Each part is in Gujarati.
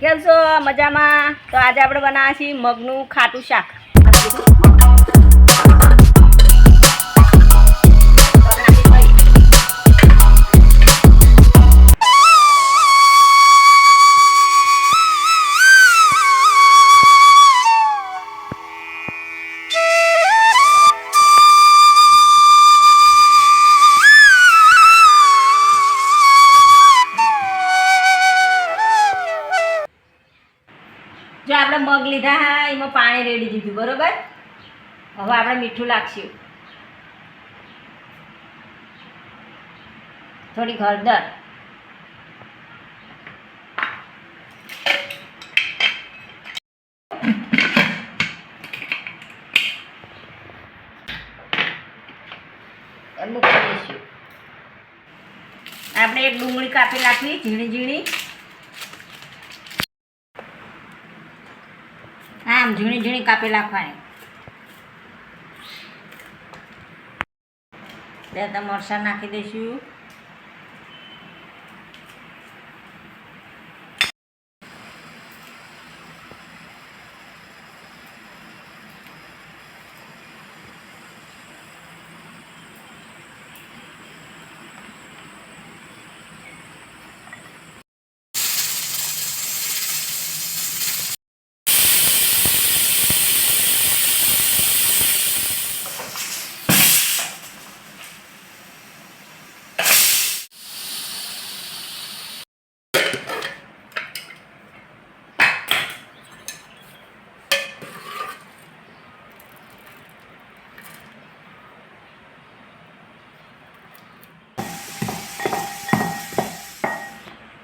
કેમ છો? મજામાં? તો આજે આપણે બનાવીએ છીએ મગનું ખાટું શાક. જો આપણે મગ લીધા હા એમાં પાણી રેડી દીધું બરોબર? હવે આપણે મીઠું લાગશે. થોડી હળદર. મૂકી દઈશું આપણે એક ડુંગળી કાપી નાખવી ઝીણી ઝીણી આમ ઝીણી ઝીણી કાપી નાખવાની. બે તો મરચાં નાખી દઈશું.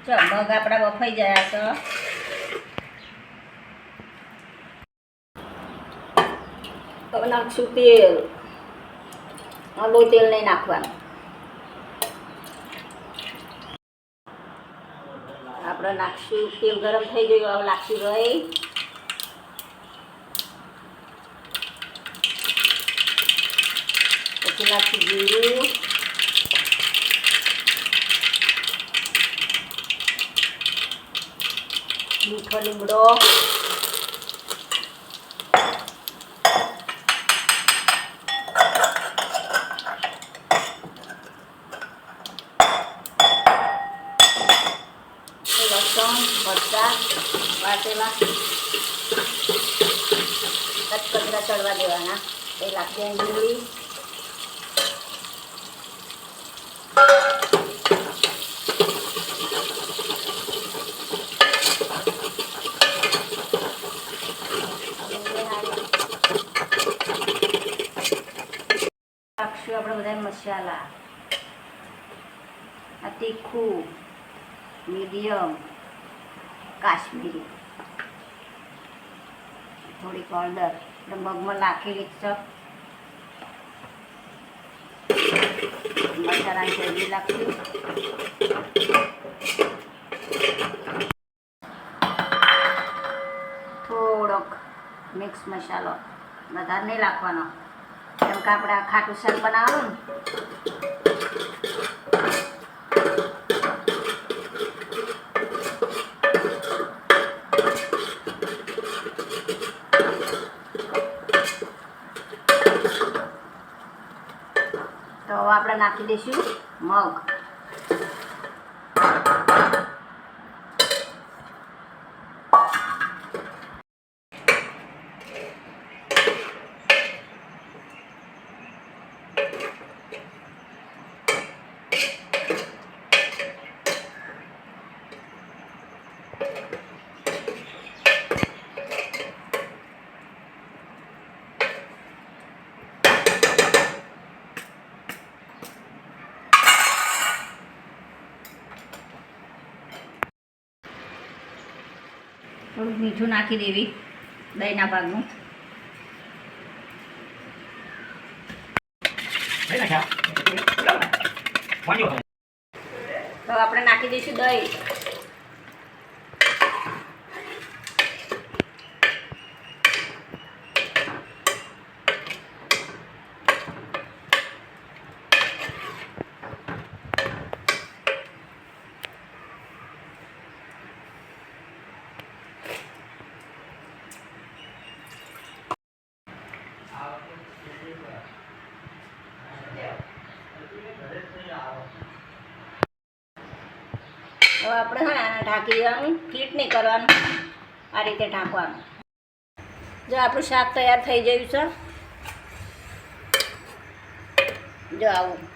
ચલ મગ આપણા બફાઈ ગયા તો. હવે નાખશું તેલ. આ તેલ નહીં નાખવાનું. આપણે નાખશું તેલ ગરમ થઈ ગયું હવે નાખશું રહી પછી નાખશું જીરું. મીઠો લીમડો લસણ મરચા વાટેલા કચકચરા ચડવા દેવાના. એ લાખી ડુંગળી નાખશું આપણે બધા મસાલા. તીખું મીડિયમ. કાશ્મીરી. થોડીક હળદર એટલે મગમાં નાખેલી ચક મસાલાની ગ્રેવી નાખશું થોડોક મિક્સ મસાલો. વધારે નહીં નાખવાનો. કેમ કે આપણે આ ખાટું શાક બનાવવાનું ને આપણે નાખી દઈશું. મગ. થોડુંક મીઠું નાખી દેવી દહીંના ભાગનું. તો આપણે નાખી દઈશું દહીં. હવે આપણે છે આને ઢાંકી દેવાનું ફીટ નહીં કરવાનું. આ રીતે ઢાંકવાનું. જો આપણું શાક તૈયાર થઈ ગયું છે. જો આવું.